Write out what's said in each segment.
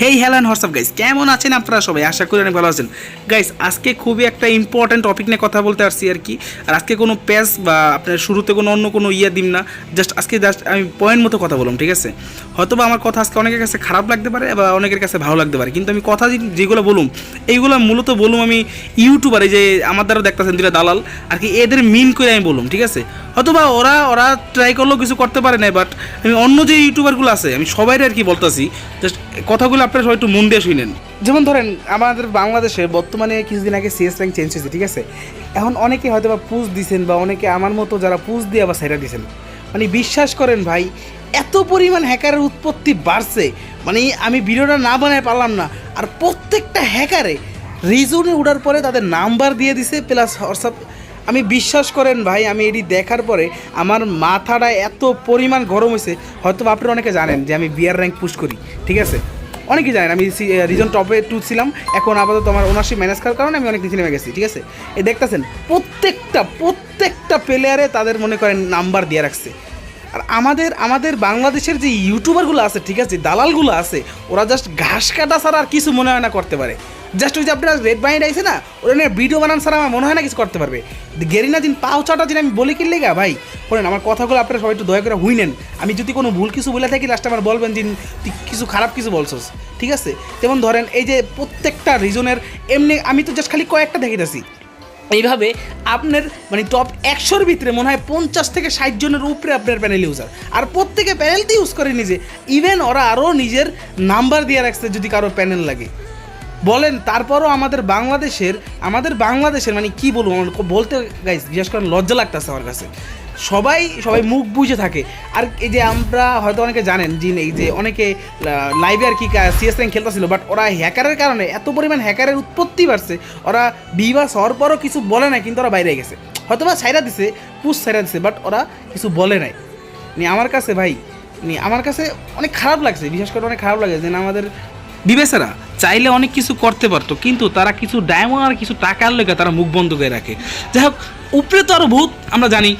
Hey hello and what's up guys কেমন আছেন আপনারা সবাই? আশা করি অনেক ভালো আছেন। গাইস আজকে খুবই একটা ইম্পর্ট্যান্ট টপিক নিয়ে কথা বলতে আসছি আর কি। আর আজকে কোনো প্যাস বা আপনার শুরুতে কোনো অন্য কোনো ইয়ে দিম না। জাস্ট আজকে জাস্ট আমি পয়েন্ট মতো কথা বললাম, ঠিক আছে? হয়তো বা আমার কথা আজকে অনেকের কাছে খারাপ লাগতে পারে বা অনেকের কাছে ভালো লাগতে পারে। কিন্তু আমি কথা যেগুলো বলুম, এইগুলো মূলত বলুম আমি ইউটিউবার যে আমার দ্বারা দেখতেছেন দুটা দালাল, আর কি এদের মিন করে আমি বলুম, ঠিক আছে? হয়তো বা ওরা ওরা ট্রাই করলেও কিছু করতে পারে না বাট আমি অন্য যে ইউটিউবারগুলো আছে, আমি সবাই আর কি বলতেছি জাস্ট কথাগুলো আপনারা সবাই একটু মন দিয়ে শুনেন। যেমন ধরেন, আমাদের বাংলাদেশে বর্তমানে কিছুদিন আগে সিএস র্যাঙ্ক চেঞ্জ হয়েছে, ঠিক আছে? এখন অনেকে হয়তো বা পুজ দিছেন বা অনেকে আমার মতো যারা পুজ দিয়ে আবার সাইডা দিছেন। মানে বিশ্বাস করেন ভাই, এত পরিমাণ হ্যাকারের উৎপত্তি বাড়ছে। মানে আমি ভিডিওটা না বানায় পারলাম না, আর প্রত্যেকটা হ্যাকারে রিজনে উঠার পরে তাদের নাম্বার দিয়ে দিছে প্লাস হোয়াটসঅ্যাপ আমি বিশ্বাস করেন ভাই, আমি এটি দেখার পরে আমার মাথাটা এত পরিমাণ গরম হয়েছে, হয়তো বা আপনারা অনেকে জানেন যে আমি বিয়ার র্যাঙ্ক পুশ করি, ঠিক আছে? অনেকেই জানেন, আমি রিজন টপে টু ছিলাম, এখন আপাতত আমার ওনারশিপ ম্যানেজ করার কারণে আমি অনেক নিচে নেমে গেছি, ঠিক আছে? এ, দেখতেছেন, প্রত্যেকটা প্রত্যেকটা প্লেয়ারে তাদের মনে করেন নাম্বার দিয়ে রাখছে। আর আমাদের আমাদের বাংলাদেশের যে ইউটিউবারগুলো আছে, ঠিক আছে, দালালগুলো আছে, ওরা জাস্ট ঘাস কাটা ছাড়া আর কিছু মনে হয় না করতে পারে। জাস্ট ওই যে আপনার রেড বাইন্ড আইছে না, ওরা নিয়ে ভিডিও বানান ছাড়া আমার মনে হয় না কিছু করতে পারবে। গেরিনা দিন, পাও চাটা দিন আমি বলি কিনলে গা ভাই? শোনেন আমার কথাগুলো আপনারা সবাই একটু দয়া করে হুইনেন আমি যদি কোনো ভুল কিছু বলে থাকি লাস্টে আমার বলবেন তুই কিছু খারাপ কিছু বলছস। ঠিক আছে? যেমন ধরেন, এই যে প্রত্যেকটা রিজনের এমনি আমি তো জাস্ট খালি কয়েকটা দেখিতেছি। এইভাবে আপনার মানে টপ একশোর ভিতরে মনে হয় পঞ্চাশ থেকে ষাট জনের উপরে আপনার প্যানেল ইউজার আর প্রত্যেকে প্যানেলটি ইউজ করে নিজে ইভেন ওরা আরও নিজের নাম্বার দিয়ে রাখছে যদি কারও প্যানেল লাগে। বলেন, তারপরও আমাদের বাংলাদেশের আমাদের বাংলাদেশের মানে কি বলব বলতে গাইস বিশেষ করে লজ্জা লাগতেছে আমার কাছে। সবাই সবাই মুখ বুঝে থাকে। আর এই যে আমরা হয়তো অনেকে জানেন, যে এই যে অনেকে লাইভে আর কি সিএস র্যাঙ্ক খেলতেছিল বাট ওরা হ্যাকারের কারণে এত পরিমাণ হ্যাকারের উৎপত্তি বাড়ছে, ওরা বিবাস হওয়ার পরও কিছু বলে না কিন্তু ওরা বাইরে গেছে। হয়তো বা সাইরা দিছে, পুষ সাইরা দিছে বাট ওরা কিছু বলে নাই। নি, আমার কাছে ভাই, নি, আমার কাছে অনেক খারাপ লাগছে, বিশেষ করে অনেক খারাপ লাগে যে আমাদের বিবেচারা চাইলে অনেক কিছু করতে পারতো, কিন্তু তারা কিছু ডায়মন্ড আর কিছু টাকার লেগে তারা মুখ বন্ধ করে রাখে। যাই হোক উপরে তো আরও বহুত, আমরা জানি,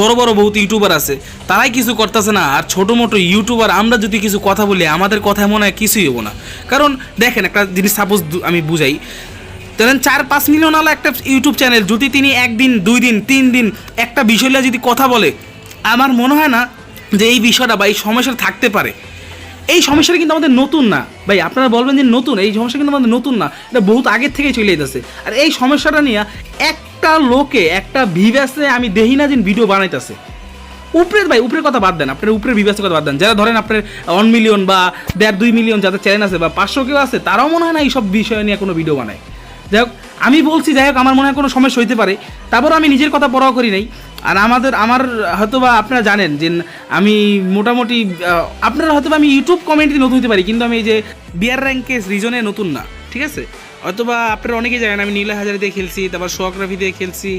বড় বড় বহুত ইউটিউবার আছে, তারাই কিছু করতেছে না, আর ছোটো মোটো ইউটিউবার আমরা যদি কিছু কথা বলি, আমাদের কথায় মনে হয় কিছুই হব না। কারণ, দেখেন একটা জিনিস সাপোজ আমি বুঝাই, ধরেন চার পাঁচ মিলিয়ন আলা একটা ইউটিউব চ্যানেল যদি তিনি একদিন, দুই দিন, তিন দিন একটা বিষয় যদি কথা বলে, আমার মনে হয় না যে এই বিষয়টা বা এই সমস্যাটা থাকতে পারে। এই সমস্যাটা কিন্তু আমাদের নতুন না। ভাই, আপনারা বলবেন যে নতুন, এই সমস্যা কিন্তু আমাদের নতুন না। এটা বহুত আগের থেকেই চলে যেতেছে আর এই সমস্যাটা নিয়ে একটা লোকে, একটা ভিভাসে আমি দেখি না দিন ভিডিও বানাইতেছে। উপরের, ভাই, উপরের কথা বাদ দেন। আপনার উপরের বিভাসের কথা বাদ দেন। যারা ধরেন আপনার ওয়ান মিলিয়ন বা দেড় দুই মিলিয়ন যাদের চ্যানেল আছে বা পাঁচশো কেউ আছে, তারাও মনে হয় না এইসব বিষয় নিয়ে কোনো ভিডিও বানায়। যাই হোক, আমি বলছি, যাই হোক, আমার মনে হয় কোনো সমস্যা হইতে পারে। তারপর আমি নিজের কথা পড়াও করি নাই। আর আমাদের, আমার হয়তো বা আপনারা জানেন যে আমি মোটামুটি আপনারা হয়তো আমি ইউটিউব কমেন্টে নতুন হতে পারি, কিন্তু আমি এই যে বিয়ার র্যাঙ্কে রিজনে নতুন না, ঠিক আছে? হয়তো বা আপনারা অনেকেই জানেন, আমি নীলা হাজারি দিয়ে খেলছি, তারপর সোয়াগ্রাফি দিয়ে খেলছি,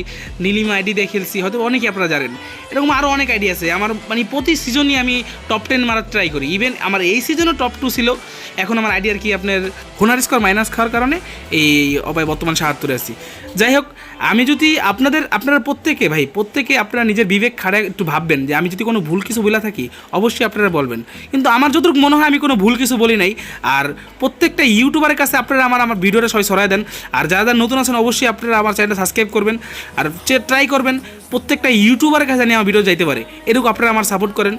নীলিমা আইডি দিয়ে খেলছি হয়তো অনেকেই আপনারা জানেন। এরকম আরও অনেক আইডি আছে। আমার মানে প্রতি সিজনই আমি টপ টেন মারার ট্রাই করি। ইভেন আমার এই সিজনও টপ টু ছিল। এখন আমার আইডিয়ার কি আপনার হোনার স্কোর মাইনাস খাওয়ার কারণে এই অপায় বর্তমান সাহাত্তরে আছি। যাই হোক, আমি যদি আপনাদের, আপনারা প্রত্যেকে ভাই, প্রত্যেকে আপনারা নিজের বিবেক খাড়ায় একটু ভাববেন যে আমি যদি কোনো ভুল কিছু বলে থাকি, অবশ্যই আপনারা বলবেন। কিন্তু আমার যতটুকু মনে হয় আমি কোনো ভুল কিছু বলি নাই। আর প্রত্যেকটা ইউটিউবারের কাছে আপনারা আমার আমার ভিডিওটা সবাই সরাই দেন। আর যারা যারা নতুন আছেন, অবশ্যই আপনারা আমার চ্যানেলটা সাবস্ক্রাইব করবেন। আর ট্রাই করবেন, প্রত্যেকটা ইউটিউবারের কাছে নিয়ে আমার ভিডিও যাইতে পারে। এরকম আপনারা আমার সাপোর্ট করেন।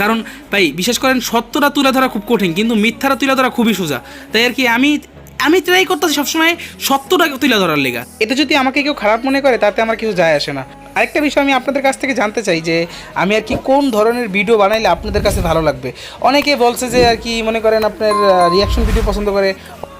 কারণ ভাই, বিশেষ করেন সত্যটা তুলে ধরা খুব কঠিন, কিন্তু মিথ্যাটা তুলে ধরা খুবই সোজা। তাই আর কি আমি আমি ট্রাই করতেছি সবসময় সত্যটাকে তুলে ধরার লেগা। এতে যদি আমাকে কেউ খারাপ মনে করে, তাতে আমার কিছু যায় আসে না। আরেকটা বিষয় আমি আপনাদের কাছ থেকে জানতে চাই যে, আমি আর কি কোন ধরনের ভিডিও বানাইলে আপনাদের কাছে ভালো লাগবে? অনেকে বলছে যে আর কি, মনে করেন আপনার রিয়াকশন ভিডিও পছন্দ করে।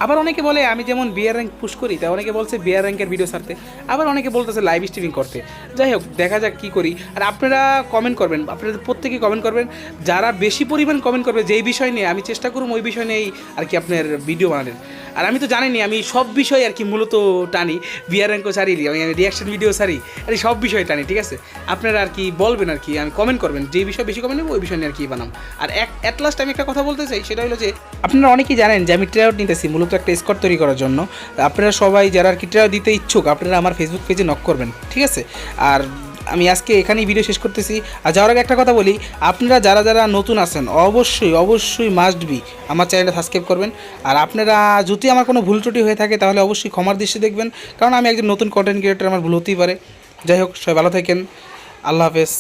আবার অনেকে বলে, আমি যেমন বিয়ার র্যাঙ্ক পুশ করি তাই অনেকে বলছে বিয়ার র্যাঙ্কের ভিডিও ছাড়তে। আবার অনেকে বলতেছে লাইভ স্ট্রিমিং করতে। যাই হোক, দেখা যাক কী করি। আর আপনারা কমেন্ট করবেন আপনারা প্রত্যেকে কমেন্ট করবেন। যারা বেশি পরিমাণ কমেন্ট করবে, যেই বিষয় নিয়ে আমি চেষ্টা করুম, ওই বিষয় নিয়েই আর কি আপনার ভিডিও বানালেন আর আমি তো জানিনি, আমি সব বিষয় আর কি মূলত টানি। বিয়ার র্যাঙ্কও ছাড়ি আমি রিয়াকশন ভিডিও ছাড়ি, আর সব বিষয় টানি, ঠিক আছে? আপনারা আর কি বলবেন আর কি, আমি কমেন্ট করবেন, যে বিষয় বেশি কমেন্ট নেব, ওই বিষয় নিয়ে আর কি বানাম। আর এক অ্যাট লাস্ট আমি একটা কথা বলতে চাই, সেটা হলো যে, আপনারা অনেকেই জানেন যে আমি ট্রায়াউট নিতেছি, মূলত একটা স্কট তৈরি করার জন্য। আপনারা সবাই যারা আর কি ট্রায়াউট দিতে ইচ্ছুক, আপনারা আমার ফেসবুক পেজে নক করবেন, ঠিক আছে? আর আমি আজকে এখানেই ভিডিও শেষ করতেছি। আর যাওয়ার আগে একটা কথা বলি, আপনারা যারা যারা নতুন আছেন, অবশ্যই অবশ্যই মাস্ট বি আমার চ্যানেলটা সাবস্ক্রাইব করবেন। আর আপনারা যদি আমার কোনো ভুল ত্রুটি হয়ে থাকে, তাহলে অবশ্যই ক্ষমার দৃষ্টি দেখবেন। কারণ আমি একজন নতুন কন্টেন্ট ক্রিয়েটার আমার ভুল হতেই পারে। যাই হোক, সবাই ভালো থাকেন। আল্লাহ হাফেজ।